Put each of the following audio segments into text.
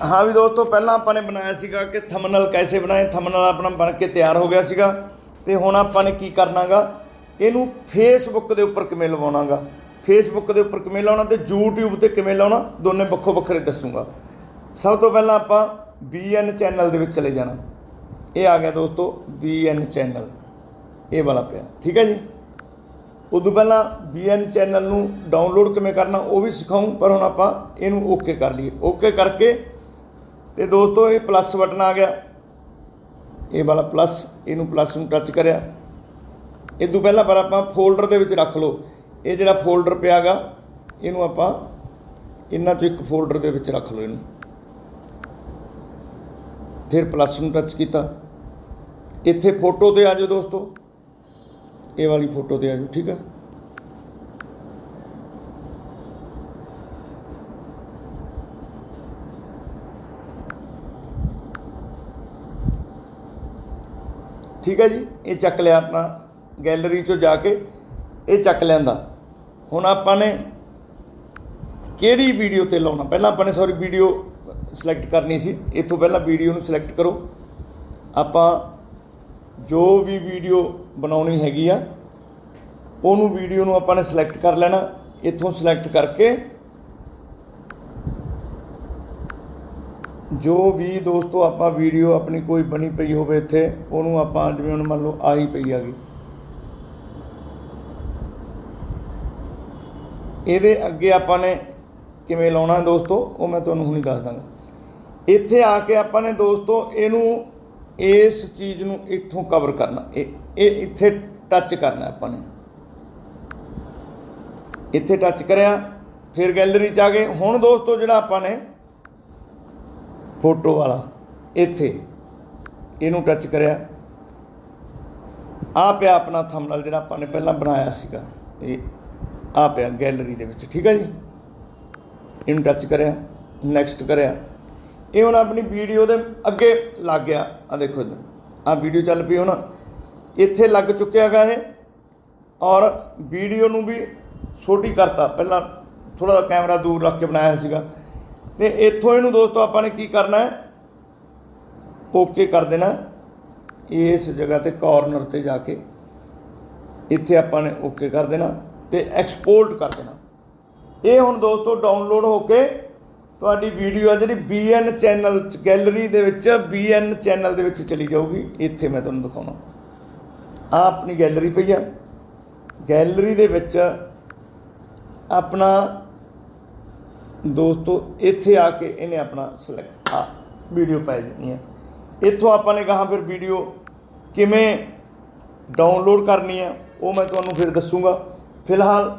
ਹਾਂ ਵੀ ਦੋਸਤੋ, ਪਹਿਲਾਂ ਆਪਾਂ ਨੇ ਬਣਾਇਆ ਸੀਗਾ ਕਿ ਥੰਬਨੇਲ ਕੈਸੇ ਬਣਾਏ ਥੰਬਨੇਲ ਆਪਣਾ ਬਣ ਕੇ ਤਿਆਰ ਹੋ ਗਿਆ ਸੀਗਾ। ਤੇ ਹੁਣ ਆਪਾਂ ਨੇ ਕੀ ਕਰਨਾਗਾ, ਇਹਨੂੰ ਫੇਸਬੁੱਕ ਦੇ ਉੱਪਰ ਕਿਵੇਂ ਲਵਾਉਣਾਗਾ? ਫੇਸਬੁੱਕ ਦੇ ਉੱਪਰ ਕਿਵੇਂ ਲਾਉਣਾ ਤੇ YouTube ਤੇ ਕਿਵੇਂ ਲਾਉਣਾ, ਦੋਨੇ ਵੱਖੋ ਵੱਖਰੇ ਦੱਸੂਗਾ। ਸਭ ਤੋਂ ਪਹਿਲਾਂ ਆਪਾਂ BN ਚੈਨਲ ਦੇ ਵਿੱਚ ਚਲੇ ਜਾਣਾ। ਇਹ ਆ ਗਿਆ ਦੋਸਤੋ BN ਚੈਨਲ ਇਹ ਵਾਲਾ ਪਿਆ, ਠੀਕ ਹੈ ਜੀ? ਉਦੋਂ ਪਹਿਲਾਂ BN ਚੈਨਲ ਨੂੰ ਡਾਊਨਲੋਡ ਕਿਵੇਂ ਕਰਨਾ, ਉਹ ਵੀ ਸਿਖਾਉਂ ਪਰ ਹੁਣ ਆਪਾਂ ਇਹਨੂੰ ਓਕੇ ਕਰ ਲਈਏ। ਓਕੇ ਕਰਕੇ ਤੇ ਦੋਸਤੋ, ਇਹ ਪਲੱਸ ਬਟਨ ਆ ਗਿਆ। ਇਹ ਵਾਲਾ ਪਲੱਸ ਇਹਨੂੰ ਪਲੱਸ ਨੂੰ ਟੱਚ ਕਰਿਆ। ਇਹ ਤੋਂ ਪਹਿਲਾਂ ਪਰ ਆਪਾਂ ਫੋਲਡਰ ਦੇ ਵਿੱਚ ਰੱਖ ਲਓ। ਇਹ ਜਿਹੜਾ ਫੋਲਡਰ ਪਿਆਗਾ, ਇਹਨੂੰ ਆਪਾਂ ਇਹਨਾਂ ਤੋਂ ਇੱਕ ਫੋਲਡਰ ਦੇ ਵਿੱਚ ਰੱਖ ਲਓ ਇਹਨੂੰ। ਫਿਰ ਪਲੱਸ ਨੂੰ ਟੱਚ ਕੀਤਾ। ਇੱਥੇ ਫੋਟੋ ਤੇ ਆ ਜਾਓ ਦੋਸਤੋ। ਇਹ ਵਾਲੀ ਫੋਟੋ ਤੇ ਆ ਜਾਓ ਠੀਕ ਹੈ ਠੀਕ ਹੈ ਜੀ, ਇਹ ਚੱਕ ਲਿਆ ਆਪਣਾ ਗੈਲਰੀ ਚੋਂ ਜਾ ਕੇ, ਇਹ ਚੱਕ ਲੈਂਦਾ। ਹੁਣ ਆਪਾਂ ਨੇ ਕਿਹੜੀ ਵੀਡੀਓ ਤੇ ਲਾਉਣਾ? ਪਹਿਲਾਂ ਆਪਾਂ ਨੇ ਸੌਰੀ ਵੀਡੀਓ ਸਿਲੈਕਟ ਕਰਨੀ ਸੀ। ਇਥੋਂ ਪਹਿਲਾਂ ਵੀਡੀਓ ਨੂੰ ਸਿਲੈਕਟ ਕਰੋ। ਆਪਾਂ ਜੋ ਵੀ ਵੀਡੀਓ ਬਣਾਉਣੀ ਹੈਗੀ ਆ, ਉਹਨੂੰ ਵੀਡੀਓ ਨੂੰ ਆਪਾਂ ਨੇ ਸਿਲੈਕਟ ਕਰ ਲੈਣਾ। ਇੱਥੋਂ ਸਿਲੈਕਟ ਕਰਕੇ ਜੋ ਵੀ ਦੋਸਤੋ ਆਪਾਂ ਵੀਡੀਓ ਆਪਣੀ ਕੋਈ ਬਣੀ ਪਈ ਹੋਵੇ ਇੱਥੇ, ਉਹਨੂੰ ਆਪਾਂ ਜਿਵੇਂ ਹੁਣ ਮੰਨ ਲਓ ਆਹੀ ਪਈ ਆਗੀ ਇਹਦੇ ਅੱਗੇ ਆਪਾਂ ਨੇ ਕਿਵੇਂ ਲਾਉਣਾ ਦੋਸਤੋ, ਉਹ ਮੈਂ ਤੁਹਾਨੂੰ ਹੁਣੀ ਦੱਸ ਦਾਂਗਾ। ਇੱਥੇ ਆ ਕੇ ਆਪਾਂ ਨੇ ਦੋਸਤੋ ਇਹਨੂੰ ਇਸ ਚੀਜ਼ ਨੂੰ ਇੱਥੋਂ ਕਵਰ ਕਰਨਾ, ਇਹ ਇਹ ਇੱਥੇ ਟੱਚ ਕਰਨਾ ਆਪਾਂ ਨੇ। ਇੱਥੇ ਟੱਚ ਕਰਿਆ, ਫਿਰ ਗੈਲਰੀ ਚ ਆ ਗਏ। ਹੁਣ ਦੋਸਤੋ ਜਿਹੜਾ ਆਪਾਂ ਨੇ ਫੋਟੋ ਵਾਲਾ ਇੱਥੇ। ਇਹਨੂੰ ਟੱਚ ਕਰਿਆ। ਆ ਪਿਆ ਆਪਣਾ ਥੰਬਨੇਲ ਜਿਹੜਾ ਆਪਾਂ ਨੇ ਪਹਿਲਾਂ ਬਣਾਇਆ ਸੀਗਾ, ਇਹ ਆ ਪਿਆ ਗੈਲਰੀ ਦੇ ਵਿੱਚ, ਠੀਕ ਹੈ ਜੀ? ਇਹਨੂੰ ਟੱਚ ਕਰਿਆ ਨੈਕਸਟ ਕਰਿਆ। ਇਹ ਹੁਣ ਆਪਣੀ ਵੀਡੀਓ ਦੇ ਅੱਗੇ ਲੱਗ ਗਿਆ। ਆ ਦੇਖੋ ਇੱਧਰ। ਆ ਵੀਡੀਓ ਚੱਲ ਪਈ ਹੁਣ। ਇੱਥੇ ਲੱਗ ਚੁੱਕਿਆ ਹੈਗਾ ਇਹ। ਔਰ ਵੀਡੀਓ ਨੂੰ ਵੀ ਛੋਟੀ ਕਰਤਾ। ਪਹਿਲਾਂ ਥੋੜਾ ਜਿਹਾ ਕੈਮਰਾ ਦੂਰ ਰੱਖ ਕੇ ਬਣਾਇਆ ਸੀਗਾ। ਤੇ ਇੱਥੋਂ ਇਹਨੂੰ ਦੋਸਤੋ ਆਪਾਂ ਨੇ ਕੀ ਕਰਨਾ ਹੈ? ਓਕੇ ਕਰ ਦੇਣਾ ਇਸ ਜਗ੍ਹਾ ਤੇ ਕਾਰਨਰ ਤੇ ਜਾ ਕੇ ਇੱਥੇ ਆਪਾਂ ਨੇ ਓਕੇ ਕਰ ਦੇਣਾ ਤੇ ਐਕਸਪੋਰਟ ਕਰ ਦੇਣਾ। ਇਹ ਹੁਣ ਦੋਸਤੋ ਡਾਊਨਲੋਡ ਹੋ ਕੇ ਤੁਹਾਡੀ ਵੀਡੀਓ ਆ ਜਿਹੜੀ BN ਚੈਨਲ ਚ ਗੈਲਰੀ ਦੇ ਵਿੱਚ BN ਚੈਨਲ ਦੇ ਵਿੱਚ ਚਲੀ ਜਾਊਗੀ। ਇੱਥੇ ਮੈਂ ਤੁਹਾਨੂੰ ਦਿਖਾਉਣਾ। ਆ ਆਪਣੀ ਗੈਲਰੀ ਪਈ ਆ। ਗੈਲਰੀ ਦੇ ਵਿੱਚ ਆਪਣਾ ਦੋਸਤੋ, ਇੱਥੇ ਆ ਕੇ ਇਹਨੇ ਆਪਣਾ ਸਿਲੈਕਟ ਆ ਵੀਡੀਓ ਪੈ ਜਾਣੀ ਹੈ। ਇੱਥੋਂ ਆਪਾਂ ਨੇ ਕਹਾ ਫਿਰ ਵੀਡੀਓ ਕਿਵੇਂ ਡਾਊਨਲੋਡ ਕਰਨੀ ਹੈ, ਉਹ ਮੈਂ ਤੁਹਾਨੂੰ ਫਿਰ ਦੱਸੂਗਾ। ਫਿਲਹਾਲ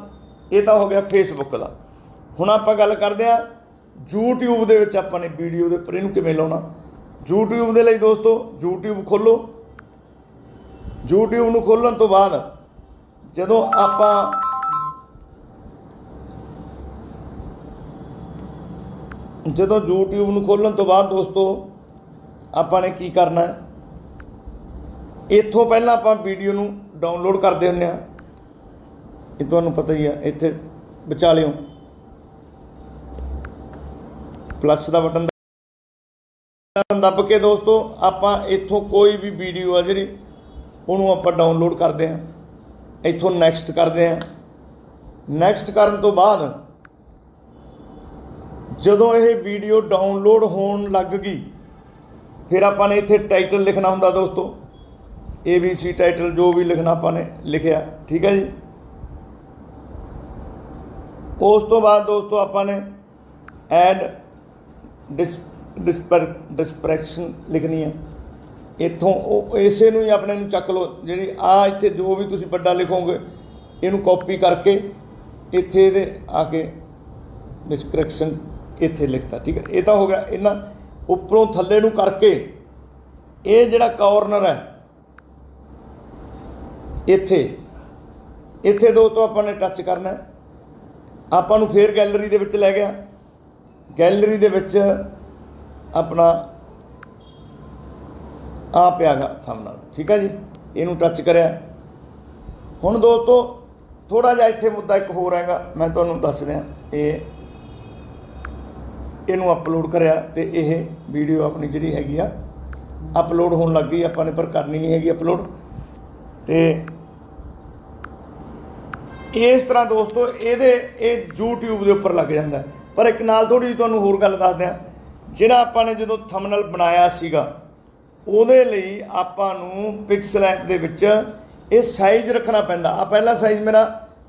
ਇਹ ਤਾਂ ਹੋ ਗਿਆ ਫੇਸਬੁੱਕ ਦਾ। ਹੁਣ ਆਪਾਂ ਗੱਲ ਕਰਦੇ ਆ YouTube ਦੇ ਵਿੱਚ ਆਪਾਂ ਨੇ ਵੀਡੀਓ ਦੇ ਉੱਪਰ ਇਹਨੂੰ ਕਿਵੇਂ ਲਾਉਣਾ। YouTube ਦੇ ਲਈ ਦੋਸਤੋ, YouTube ਖੋਲੋ। YouTube ਨੂੰ ਖੋਲਣ ਤੋਂ ਬਾਅਦ ਜਦੋਂ ਆਪਾਂ ਜਦੋਂ YouTube ਨੂੰ ਖੋਲਣ ਤੋਂ ਬਾਅਦ ਦੋਸਤੋ, ਆਪਾਂ ਨੇ ਕੀ ਕਰਨਾ ਹੈ? ਇੱਥੋਂ ਪਹਿਲਾਂ ਆਪਾਂ ਵੀਡੀਓ ਨੂੰ ਡਾਊਨਲੋਡ ਕਰਦੇ ਹੁੰਦੇ ਆ ਇਹ ਤੁਹਾਨੂੰ ਪਤਾ ਹੀ ਆ, ਇੱਥੇ ਵਿਚਾਲਿਓ ਪਲੱਸ ਦਾ ਬਟਨ ਦੱਬ ਕੇ ਦੋਸਤੋ, ਆਪਾਂ ਇੱਥੋਂ ਕੋਈ ਵੀ ਵੀਡੀਓ ਆ ਜਿਹੜੀ, ਉਹਨੂੰ ਆਪਾਂ ਡਾਊਨਲੋਡ ਕਰਦੇ ਆ ਇੱਥੋਂ ਨੈਕਸਟ ਕਰਦੇ ਆ ਨੈਕਸਟ ਕਰਨ ਤੋਂ ਬਾਅਦ ਜਦੋਂ ਇਹ ਵੀਡੀਓ ਡਾਊਨਲੋਡ ਹੋਣ ਲੱਗ ਗਈ, ਫਿਰ ਆਪਾਂ ਨੇ ਇੱਥੇ ਟਾਈਟਲ ਲਿਖਣਾ ਹੁੰਦਾ ਦੋਸਤੋ। ABC ਟਾਈਟਲ ਜੋ ਵੀ ਲਿਖਣਾ ਆਪਾਂ ਨੇ ਲਿਖਿਆ, ਠੀਕ ਹੈ ਜੀ? ਉਸ ਤੋਂ ਬਾਅਦ ਦੋਸਤੋ ਆਪਾਂ ਨੇ ਐਡ ਡਿਸ ਡਿਸਪਰ ਡਿਸਪ੍ਰੈਸ਼ਨ ਲਿਖਣੀ ਹੈ। ਇੱਥੋਂ ਉਹ ਇਸੇ ਨੂੰ ਹੀ ਆਪਣੇ ਨੂੰ ਚੱਕ ਲਓ। ਜਿਹੜੀ ਆ ਇੱਥੇ ਜੋ ਵੀ ਤੁਸੀਂ ਵੱਡਾ ਲਿਖੋਗੇ, ਇਹਨੂੰ ਕਾਪੀ ਕਰਕੇ ਇੱਥੇ ਇਹਦੇ ਆ ਕੇ ਡਿਸਕ੍ਰਿਪਸ਼ਨ ਇੱਥੇ ਲਿਖਤਾ, ਠੀਕ ਹੈ? ਇਹ ਤਾਂ ਹੋ ਗਿਆ ਇਹਨਾਂ ਉੱਪਰੋਂ ਥੱਲੇ ਨੂੰ ਕਰਕੇ ਇਹ ਜਿਹੜਾ ਕਾਰਨਰ ਹੈ, ਇੱਥੇ ਇੱਥੇ ਦੋਸਤੋ ਆਪਾਂ ਨੇ ਟੱਚ ਕਰਨਾ ਆਪਾਂ ਨੂੰ ਫੇਰ ਗੈਲਰੀ ਦੇ ਵਿੱਚ ਲੈ ਗਿਆ। ਗੈਲਰੀ ਦੇ ਵਿੱਚ ਆਪਣਾ ਆ ਪਿਆਗਾ ਥੰਬਨੇਲ ਠੀਕ ਹੈ ਜੀ? ਇਹਨੂੰ ਟੱਚ ਕਰਿਆ। ਹੁਣ ਦੋਸਤੋ ਥੋੜਾ ਜਿਹਾ ਇੱਥੇ ਮੁੱਦਾ ਇੱਕ ਹੋਰ ਹੈਗਾ, ਮੈਂ ਤੁਹਾਨੂੰ ਦੱਸ ਰਿਹਾ, ਇਹ ਇਹਨੂੰ ਅਪਲੋਡ ਕਰਿਆ ਤੇ ਇਹ ਵੀਡੀਓ ਆਪਣੀ ਜਿਹੜੀ ਹੈਗੀ ਆ ਅਪਲੋਡ ਹੋਣ ਲੱਗ ਗਈ, ਆਪਾਂ ਨੇ ਪਰ ਕਰਨੀ ਨਹੀਂ ਹੈਗੀ ਅਪਲੋਡ ਤੇ ਇਸ ਤਰ੍ਹਾਂ ਦੋਸਤੋ, ਇਹਦੇ, ਇਹ YouTube ਦੇ ਉੱਪਰ ਲੱਗ ਜਾਂਦਾ। ਪਰ ਇੱਕ ਨਾਲ ਥੋੜੀ ਜਿਹੀ ਤੁਹਾਨੂੰ ਹੋਰ ਗੱਲ ਦੱਸ ਦਿਆਂ ਜਿਹੜਾ ਆਪਾਂ ਨੇ ਜਦੋਂ ਥੰਬਨੇਲ ਬਣਾਇਆ ਸੀਗਾ, ਉਹਦੇ ਲਈ ਆਪਾਂ ਨੂੰ ਪਿਕਸਲ ਐਪ ਦੇ ਵਿੱਚ ਇਹ ਸਾਈਜ਼ ਰੱਖਣਾ ਪੈਂਦਾ। ਆ ਪਹਿਲਾ ਸਾਈਜ਼ ਮੇਰਾ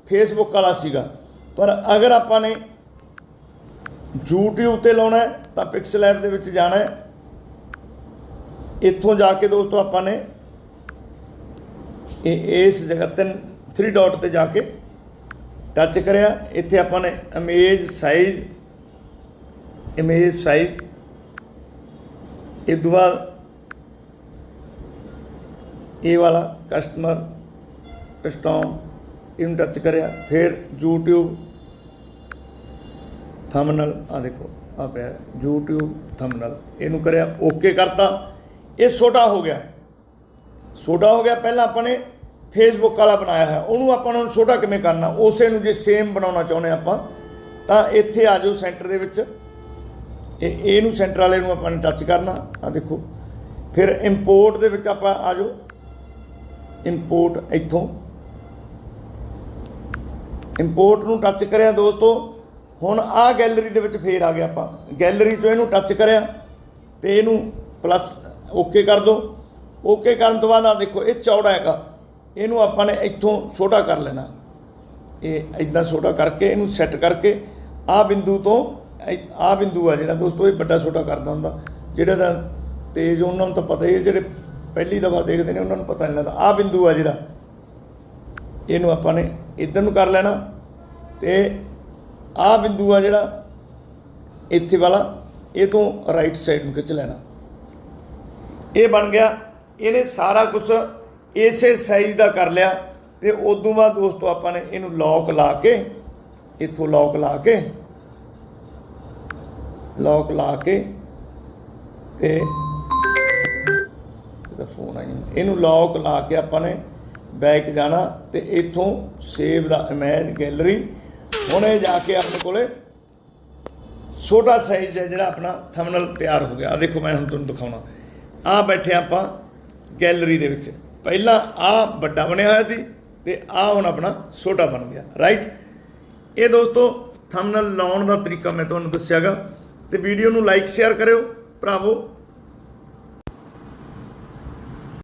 ਫੇਸਬੁੱਕ ਵਾਲਾ ਸੀਗਾ। ਪਰ ਅਗਰ ਆਪਾਂ ਨੇ YouTube ਤੇ ਲਾਉਣਾ ਤਾਂ ਪਿਕਸਲ ਐਪ ਦੇ ਵਿੱਚ ਜਾਣਾ ਹੈ। ਇੱਥੋਂ ਜਾ ਕੇ ਦੋਸਤੋ ਆਪਾਂ ਨੇ ਇਹ ਇਸ ਜਗ੍ਹਾ ਤੇ 3 ਡਾਟ ਤੇ ਜਾ ਕੇ ਟੱਚ ਕਰਿਆ। ਇੱਥੇ ਆਪਾਂ ਨੇ ਇਮੇਜ ਸਾਈਜ਼ ਇਮੇਜ ਸਾਈਜ਼ ਇਹ ਤੋਂ ਬਾਅਦ ਇਹ ਵਾਲਾ ਕਸਟਮਰ ਕਸਟਮ ਇਹਨੂੰ ਟੱਚ ਕਰਿਆ। ਫਿਰ YouTube ਥੰਬਨੇਲ ਆ ਦੇਖੋ ਆ ਪਿਆ, YouTube ਥੰਬਨੇਲ ਇਹਨੂੰ ਕਰਿਆ ਓਕੇ ਕਰਤਾ। ਇਹ ਛੋਟਾ ਹੋ ਗਿਆ। ਛੋਟਾ ਹੋ ਗਿਆ, ਪਹਿਲਾਂ ਆਪਾਂ ਨੇ ਫੇਸਬੁੱਕ ਵਾਲਾ ਬਣਾਇਆ ਹੈ ਉਹਨੂੰ ਆਪਾਂ ਨੂੰ ਛੋਟਾ ਕਿਵੇਂ ਕਰਨਾ? ਉਸੇ ਨੂੰ ਜੇ ਸੇਮ ਬਣਾਉਣਾ ਚਾਹੁੰਦੇ ਆਪਾਂ, ਤਾਂ ਇੱਥੇ ਆ ਜਾਓ ਸੈਂਟਰ ਦੇ ਵਿੱਚ। ਇਹ, ਇਹਨੂੰ ਸੈਂਟਰ ਵਾਲੇ ਨੂੰ ਆਪਾਂ ਨੇ ਟੱਚ ਕਰਨਾ। ਆ ਦੇਖੋ। ਫਿਰ ਇੰਪੋਰਟ ਦੇ ਵਿੱਚ ਆਪਾਂ ਆ ਜਾਓ। ਇੰਪੋਰਟ ਇੱਥੋਂ। ਇੰਪੋਰਟ ਨੂੰ ਟੱਚ ਕਰਿਆ ਦੋਸਤੋ। ਹੁਣ ਆ ਗੈਲਰੀ ਦੇ ਵਿੱਚ ਫੇਰ ਆ ਗਿਆ ਆਪਾਂ। ਗੈਲਰੀ ਤੋਂ ਇਹਨੂੰ ਟੱਚ ਕਰਿਆ ਤੇ ਇਹਨੂੰ ਪਲੱਸ ਓਕੇ ਕਰ ਦਿਓ ਓਕੇ ਕਰਨ ਤੋਂ ਬਾਅਦ ਆ ਦੇਖੋ, ਇਹ ਚੌੜਾ ਹੈਗਾ। ਇਹਨੂੰ ਆਪਾਂ ਨੇ ਇੱਥੋਂ ਛੋਟਾ ਕਰ ਲੈਣਾ। ਇਹ ਇਦਾਂ ਛੋਟਾ ਕਰਕੇ ਇਹਨੂੰ ਸੈੱਟ ਕਰਕੇ ਆ ਬਿੰਦੂ ਤੋਂ ਆ ਬਿੰਦੂ ਆ ਜਿਹੜਾ ਦੋਸਤੋ, ਇਹ ਵੱਡਾ ਛੋਟਾ ਕਰਦਾ ਹੁੰਦਾ। ਜਿਹੜਾ ਦਾ ਤੇਜ, ਉਹਨਾਂ ਨੂੰ ਤਾਂ ਪਤਾ ਹੀ ਹੈ, ਜਿਹੜੇ ਪਹਿਲੀ ਦਫਾ ਦੇਖਦੇ ਨੇ, ਉਹਨਾਂ ਨੂੰ ਪਤਾ ਨਹੀਂ ਲੱਗਦਾ। ਆ ਬਿੰਦੂ ਆ ਜਿਹੜਾ। ਇਹਨੂੰ ਆਪਾਂ ਨੇ ਇੱਧਰ ਨੂੰ ਕਰ ਲੈਣਾ ਤੇ ਆ ਬਿੰਦੂ ਆ ਜਿਹੜਾ ਇੱਥੇ ਵਾਲਾ, ਇਹ ਤੋਂ ਰਾਈਟ ਸਾਈਡ ਨੂੰ ਖਿੱਚ ਲੈਣਾ। ਇਹ ਬਣ ਗਿਆ, ਇਹਨੇ ਸਾਰਾ ਕੁਝ ਇਸੇ ਸਾਈਜ਼ ਦਾ ਕਰ ਲਿਆ ਤੇ ਉਦੋਂ ਬਾਅਦ ਦੋਸਤੋ ਆਪਾਂ ਨੇ ਇਹਨੂੰ ਲੌਕ ਲਾ ਕੇ, ਇੱਥੋਂ ਲੌਕ ਲਾ ਕੇ ਲੌਕ ਲਾ ਕੇ ਤੇ ਇਹਦਾ ਫੋਨ ਆਈ ਇਹਨੂੰ ਲੌਕ ਲਾ ਕੇ ਆਪਾਂ ਨੇ ਬੈਕ ਜਾਣਾ ਤੇ ਇੱਥੋਂ ਸੇਵ ਦਾ ਇਮੇਜ ਗੈਲਰੀ ਹੁਣੇ ਜਾ ਕੇ ਆਪਣੇ ਕੋਲੇ ਛੋਟਾ ਸਾਈਜ਼ ਹੈ ਜਿਹੜਾ ਆਪਣਾ ਥੰਬਨੇਲ ਤਿਆਰ ਹੋ ਗਿਆ। ਆ ਦੇਖੋ ਮੈਂ ਹੁਣ ਤੁਹਾਨੂੰ ਦਿਖਾਉਣਾ। ਆ ਬੈਠੇ ਆਪਾਂ ਗੈਲਰੀ ਦੇ ਵਿੱਚ। ਪਹਿਲਾਂ ਆ ਵੱਡਾ ਬਣਿਆ ਹੋਇਆ ਸੀ ਤੇ ਆ ਹੁਣ ਆਪਣਾ ਛੋਟਾ ਬਣ ਗਿਆ। ਰਾਈਟ ਇਹ ਦੋਸਤੋ ਥੰਬਨੇਲ ਲਾਉਣ ਦਾ ਤਰੀਕਾ ਮੈਂ ਤੁਹਾਨੂੰ ਦੱਸਿਆਗਾ। ਤੇ ਵੀਡੀਓ ਨੂੰ ਲਾਈਕ ਸ਼ੇਅਰ ਕਰਿਓ। ਭਰਾਵੋ